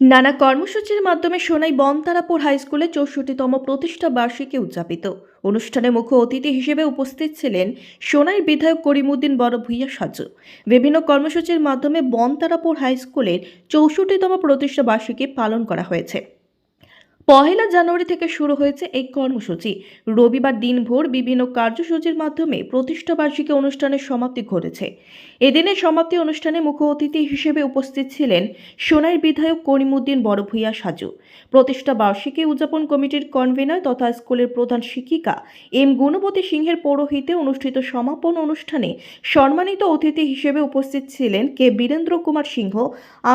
নানা কর্মসূচির মাধ্যমে সোনাই বনতারাপুর হাই স্কুলে চৌষট্টিতম প্রতিষ্ঠা বার্ষিকী উদযাপিত। অনুষ্ঠানে মুখ্য অতিথি হিসেবে উপস্থিত ছিলেন সোনাইর বিধায়ক করিমুদ্দিন বড় ভূঁইয়া সাজু। বিভিন্ন কর্মসূচির মাধ্যমে বনতারাপুর হাই স্কুলের চৌষট্টিতম প্রতিষ্ঠা বার্ষিকী পালন করা হয়েছে। পহেলা জানুয়ারি থেকে শুরু হয়েছে এই কর্মসূচি। রবিবার দিনভর বিভিন্ন কার্যসূচির মাধ্যমে প্রতিষ্ঠা বার্ষিকী অনুষ্ঠানের সমাপ্তি ঘটেছে। এদিনের সমাপ্তি অনুষ্ঠানে মুখ্য অতিথি হিসেবে উপস্থিত ছিলেন সোনাইর বিধায়ক করিমুদ্দিন বড়ভূইয়া সাজু। প্রতিষ্ঠা বার্ষিকী উদযাপন কমিটির কনভেনর তথা স্কুলের প্রধান শিক্ষিকা এম গুণবতী সিংহের পৌরোহিতে অনুষ্ঠিত সমাপন অনুষ্ঠানে সম্মানিত অতিথি হিসেবে উপস্থিত ছিলেন কে বীরেন্দ্র কুমার সিংহ,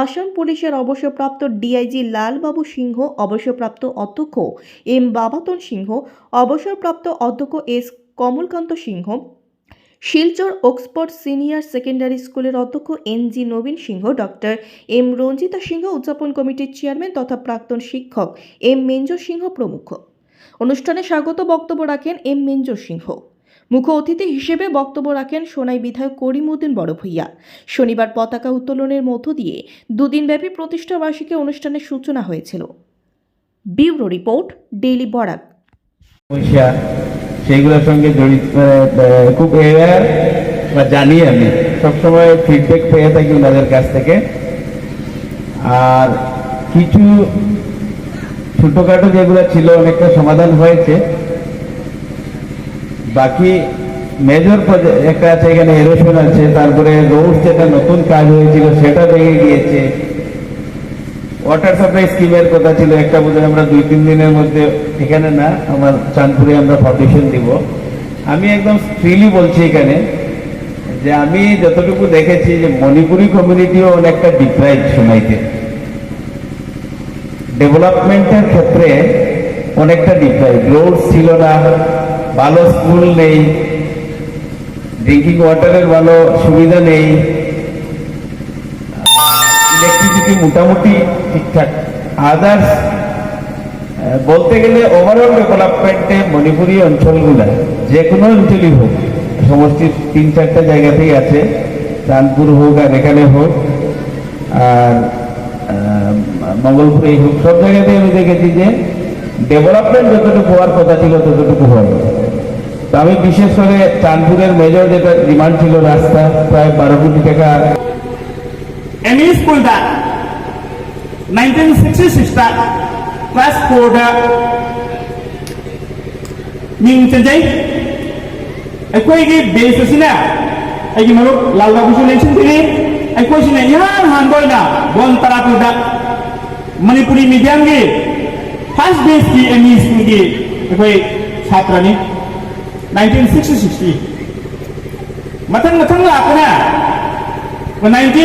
আসাম পুলিশের অবসরপ্রাপ্ত ডিআইজি লালবাবু সিংহ, অবসরপ্রাপ্ত অধ্যক্ষ এম বাবাতন সিংহ, অবসরপ্রাপ্ত অধ্যক্ষ S Kamalkanta Sinha, Silchar Oxford senior secondary স্কুলের অধ্যক্ষ N G Nabin Sinha, doctor M Ranjita Sinha, উদযাপন কমিটির চেয়ারম্যান তথা প্রাক্তন শিক্ষক এম মেঞ্জর সিংহ প্রমুখ। অনুষ্ঠানে স্বাগত বক্তব্য রাখেন এম মেঞ্জর সিংহ। মুখ্য অতিথি হিসেবে বক্তব্য রাখেন সোনাই বিধায়ক করিমউদ্দিন বড়ভূইয়া। শনিবার পতাকা উত্তোলনের মধ্য দিয়ে দুদিনব্যাপী প্রতিষ্ঠা বার্ষিকী অনুষ্ঠানের সূচনা হয়েছিল। ব্যুরো রিপোর্ট, ডেইলি বরাক সেইগুলোর সঙ্গে জড়িত খুব অ্যাওয়ার বা জানি আমি। সবসময় ফিডব্যাক পেয়ে থাকি ওনাদের কাছ থেকে। আর কিছু ছোটোখাটো যেগুলো ছিল, অনেকটা সমাধান হয়েছে। বাকি মেজর একটা আছে, এখানে এরোশন আছে, তারপরে রোড যেটা নতুন কাজ হয়েছিল, সেটা ভেঙে গিয়েছে। ওয়াটার সাপ্লাই স্কিমের কথা ছিল, একটা বোধহয় আমরা দুই, তিন দিনের মধ্যে, এখানে না, আমার চাঁদপুরে আমরা ফাউন্ডেশন দিব। আমি একদম ফ্রিলি বলছি এখানে যে আমি যতটুকু দেখেছি যে মণিপুরি কমিউনিটিও অনেকটা ডিপ্রাইভ সময়তে। ডেভেলপমেন্টের ক্ষেত্রে অনেকটা ডিপ্রাইভ রোড ছিল না, ভালো স্কুল নেই ড্রিঙ্কিং ওয়াটারের ভালো সুবিধা নেই। ইলেকট্রিসিটি মোটামুটি ঠিকঠাক। আদার্স বলতে গেলে ওভারঅল ডেভেলপমেন্টে মণিপুরি অঞ্চলগুলো যে কোনো অঞ্চলই হোক, সমষ্টির তিন চারটা জায়গাতেই আছে, চাঁদপুর হোক আর এখানে হোক, আর মঙ্গলপুরে হোক, সব জায়গাতেই আমি দেখেছি যে ডেভেলপমেন্ট যতটুকু হওয়ার কথা ছিল ততটুকু হয়। তো আমি বিশেষ করে চাঁদপুরের মেজর যেটা ডিমান্ড ছিল রাস্তা, প্রায় বারো কোটি টাকা ME school da 1966 da class 4 da ꯃꯤꯡ ꯆꯟꯖꯩ ꯑꯩꯈꯣꯏꯒꯤ ꯕꯦꯁ ꯑꯁꯤꯅ ꯑꯩꯒꯤ ꯃꯔꯨꯞ ꯂꯥꯜ ꯕꯥꯕꯨꯁꯨ ꯂꯦꯡꯁꯤꯟꯕꯤꯔꯤ ꯑꯩꯈꯣꯏꯁꯤꯅ ꯏꯍꯥꯟ ꯍꯥꯟꯕ ꯑꯣꯏꯅ ꯕꯣꯟ ꯇꯔꯥꯄꯨꯔꯗ ꯃꯅꯤꯄꯨꯔꯤ ꯃꯤꯗꯤꯌꯝꯒꯤ ꯐꯥꯔꯁ ꯕꯦꯁꯀꯤ ꯑꯦꯝ ꯏ ꯁ꯭ꯀꯨꯜꯒꯤ ꯑꯩꯈꯣꯏ ꯁꯥꯇ꯭ꯔꯅꯤ 1966 ꯃꯊꯪ ꯃꯊꯪ ꯂꯥꯛꯄꯅ 19